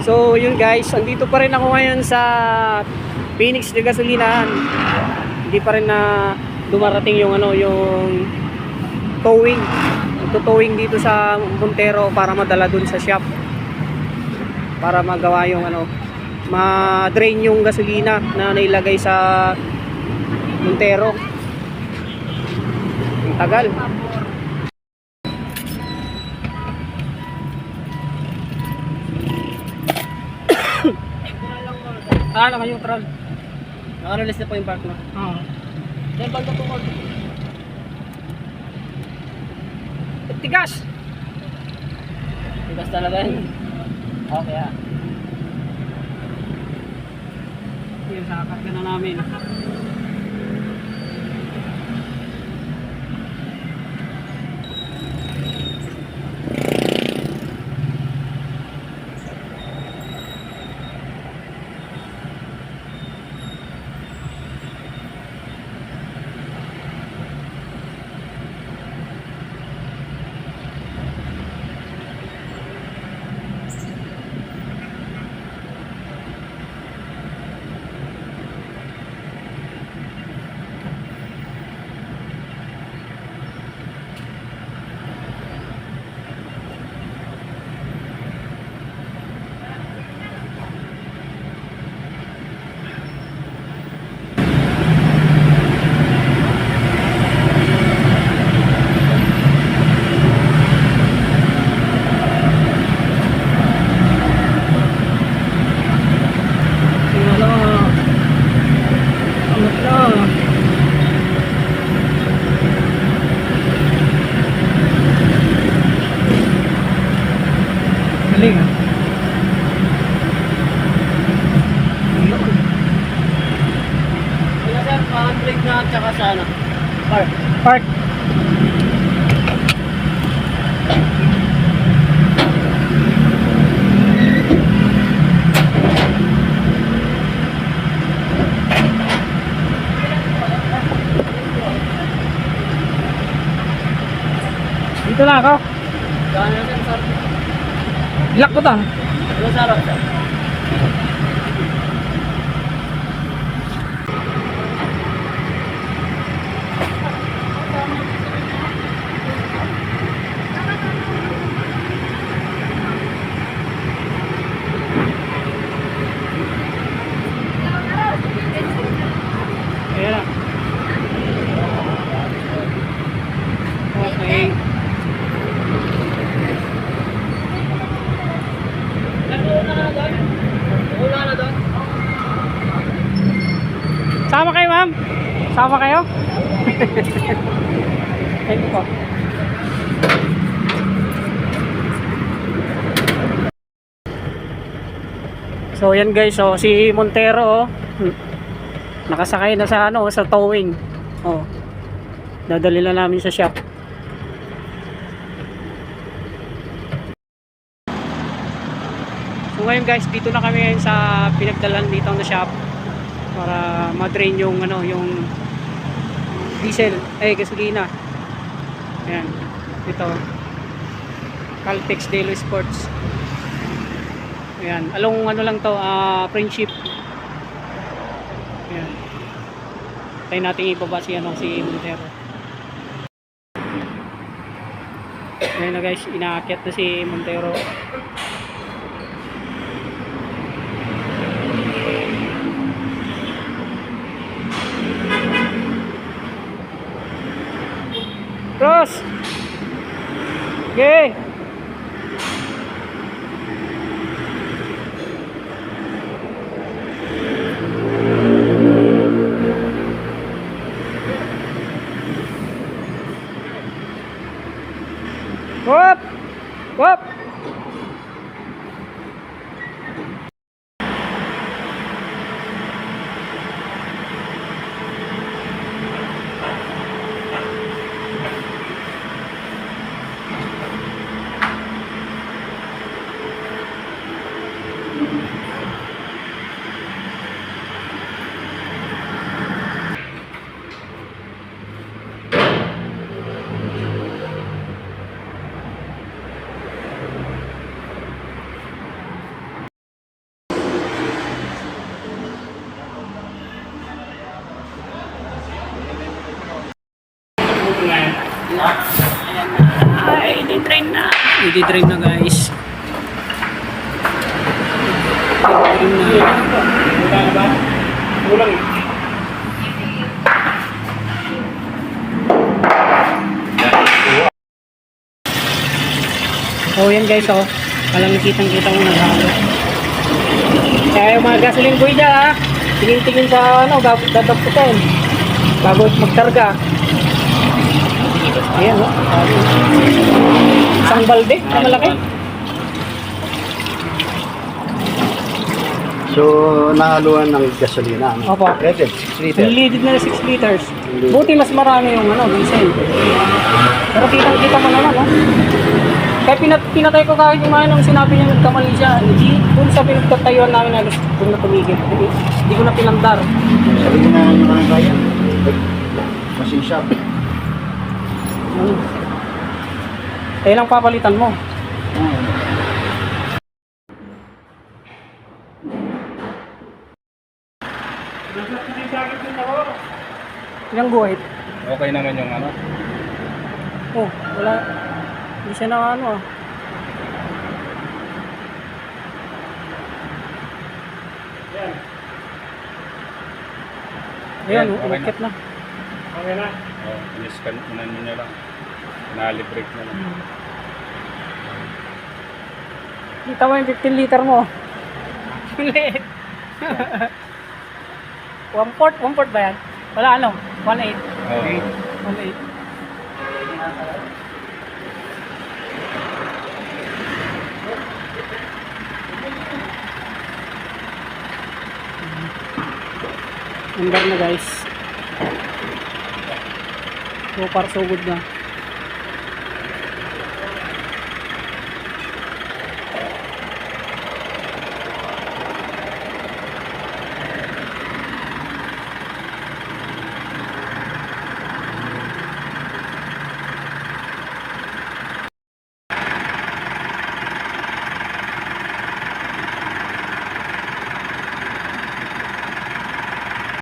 So yun guys, andito pa rin ako ngayon sa Phoenix de Gasolinahan. Hindi pa rin na dumarating yung ano, yung towing. Ito-towing dito sa Montero para madala dun sa shop. Para magawa yung ano, ma-drain yung gasolina na nailagay sa Montero. Ang tagal. Ah, naka-neutral. Naka-release na po yung park mo. Oo. Then, bago po mag... Tigas! Tigas talaga yun. Okay ah. Yung sakat ka na namin. Wala. Angat na. Galing ah. Kaya sir, pa-break na at saka sa ano. Park. Park. Dito na ako. Lock ko to. Ano sa harap sir? Ayan na. Okay. Una na doon. Una na doon. Sama kayo, ma'am? Sama kayo? Thank you po. So yan guys, so si Montero oh, hmm, nakasakay na sa ano, sa towing. Oh. Dadali na namin sa shop. So ngayon guys, dito na kami ngayon sa pinagdalan dito na shop para ma-drain yung ano, yung diesel, eh gasolina. Ayan. Ito. Caltex Delo Sports. Ayan. Along ano lang to, ah, friendship. Ayan. Tayo natin ibaba si ano, si Montero. Ayan na guys, inaakyat na si Montero. Okay! Nagdi-drive na guys. Nagdi-drive na. Kulang eh. Oh, yan guys, oh. Alam kitang kita mo naghalo. Kaya yung mga gasoline boy dyan, ha. Tingin-tingin sa, ano, bago dadaputin. Bago magkarga. Ayan, oh. Balde, na malaki. So, nahaluan ng gasolina. Ano? Opo. Rated, 6 liter. Unleaded na 6 liters. Buti mas marami yung, ano, diesel. Pero kitang-kita mo naman, oh. Kaya pinat pinatay ko kahit yung mga nung sinabi niya nagkamali siya. Hindi, kung sa pinagtatayuan namin na gusto ko na tumigil. Hindi, hindi ko na pinandar. Sabi ko na yung mga bayan. Machine shop. Lang papalitan mo. Ilang guhit? Okay naman yung ano. Oh, wala. Hindi siya na ano ah. Ayan, na. umakit na. Okay na. Oh, iniskan unan mo niya lang. Nalibrate na lang. Kita mo yung 15 liter mo. Liit. one port, one port ba yan? Wala ano, 1.8. Oh. 1.8. Andar na guys. So far so good na.